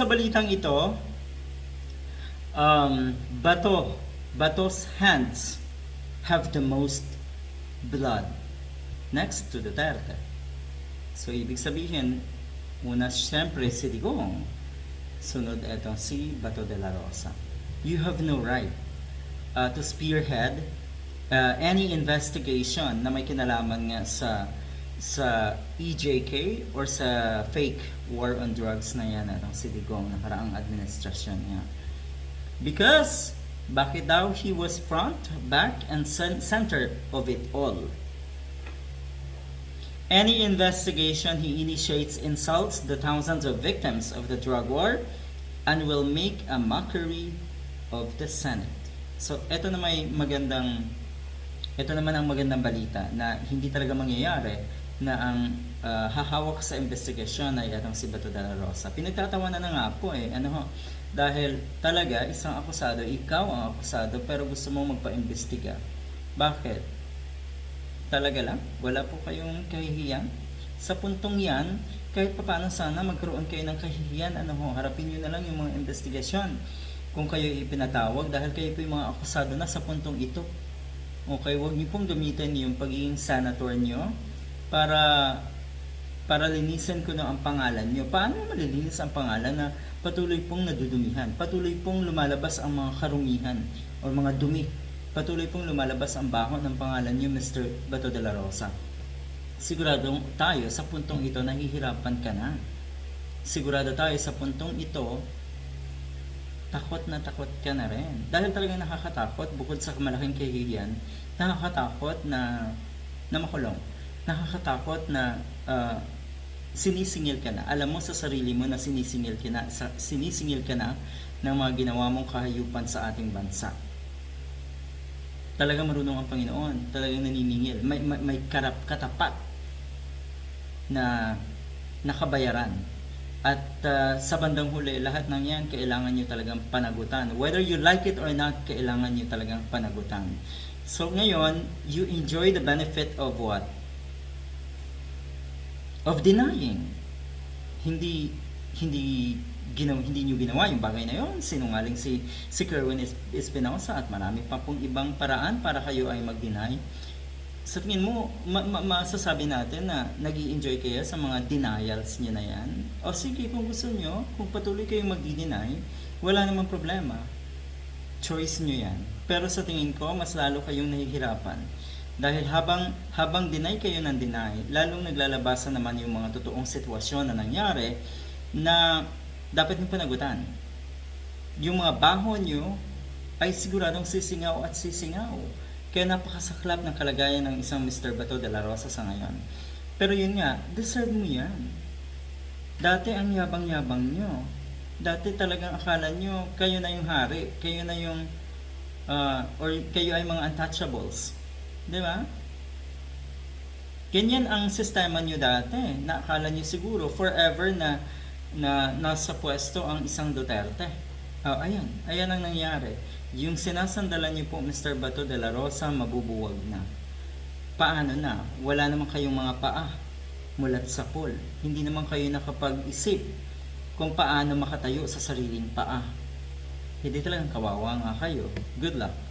Sa balitang ito, um, Bato, Bato's hands have the most blood next to Duterte. So, ibig sabihin, una siyempre si Digong. Sunod ito si Bato de la Rosa. You have no right uh, to spearhead uh, any investigation na may kinalaman nga sa sa EJK or sa fake war on drugs na yan atong si Digong nakaraang administrasyon niya. Because bakit daw he was front, back, and cen- center of it all. Any investigation he initiates insults the thousands of victims of the drug war and will make a mockery of the Senate. So, ito na may magandang ito naman ang magandang balita na hindi talaga mangyayari na ang ah, hahawak sa investigasyon ay atong si Bato de la Rosa. Pinagtatawanan na nga po eh. Ano ho? Dahil talaga isang akusado, ikaw ang akusado pero gusto mong magpa-imbestiga. Bakit? Talaga lang? Wala po kayong kahihiyan? Sa puntong yan, kahit paano sana magkaroon kayo ng kahihiyan, ano ho, harapin nyo na lang yung mga investigasyon. Kung kayo ipinatawag dahil kayo po yung mga akusado na sa puntong ito. Okay, huwag niyo pong gamitin yung pagiging senator niyo para para linisin ko na ang pangalan niyo. Paano malilinis ang pangalan na patuloy pong nadudumihan? Patuloy pong lumalabas ang mga karumihan o mga dumi. Patuloy pong lumalabas ang baho ng pangalan niyo, Mr. Bato de la Rosa. Siguradong tayo sa puntong ito nahihirapan ka na. Sigurado tayo sa puntong ito takot na takot ka na rin. Dahil talagang nakakatakot, bukod sa malaking kahihiyan, nakakatakot na, na makulong. Nakakatakot na ah, sinisingil ka na. Alam mo sa sarili mo na sinisingil ka na, sa, sinisingil ka na ng mga ginawa mong kahayupan sa ating bansa. Talagang marunong ang Panginoon. Talagang naniningil. May, may, may karap, katapat na nakabayaran. At uh, sa bandang huli, lahat ng yan, kailangan nyo talagang panagutan. Whether you like it or not, kailangan nyo talagang panagutan. So ngayon, you enjoy the benefit of what? Of denying. Hindi hindi ginaw hindi niyo ginawa yung bagay na yon sinungaling si si Kerwin Es- Espinosa at marami pa pong ibang paraan para kayo ay mag-deny sa tingin mo, ma- ma- masasabi natin na nag enjoy kayo sa mga denials niyo na yan? O sige, kung gusto niyo, kung patuloy kayong mag-deny, wala namang problema. Choice niyo yan. Pero sa tingin ko, mas lalo kayong nahihirapan. Dahil habang habang deny kayo ng deny, lalong naglalabasan naman yung mga totoong sitwasyon na nangyari na dapat nyo panagutan. Yung mga baho nyo ay siguradong sisingaw at sisingaw. Kaya napakasaklap ng kalagayan ng isang Mr. Bato de la Rosa sa ngayon. Pero yun nga, deserve mo yan. Dati ang yabang-yabang nyo. Dati talagang akala nyo, kayo na yung hari. Kayo na yung, ah, or kayo ay mga untouchables. Di ba? Ganyan ang sistema nyo dati. Naakala nyo siguro forever na na nasa pwesto ang isang Duterte. Oh, ayan. Ayan ang nangyari. Yung sinasandalan niyo po, Mr. Bato de la Rosa, mabubuwag na. Paano na? Wala naman kayong mga paa mulat sa pool. Hindi naman kayo nakapag-isip kung paano makatayo sa sariling paa. Hindi talagang kawawa nga kayo. Good luck.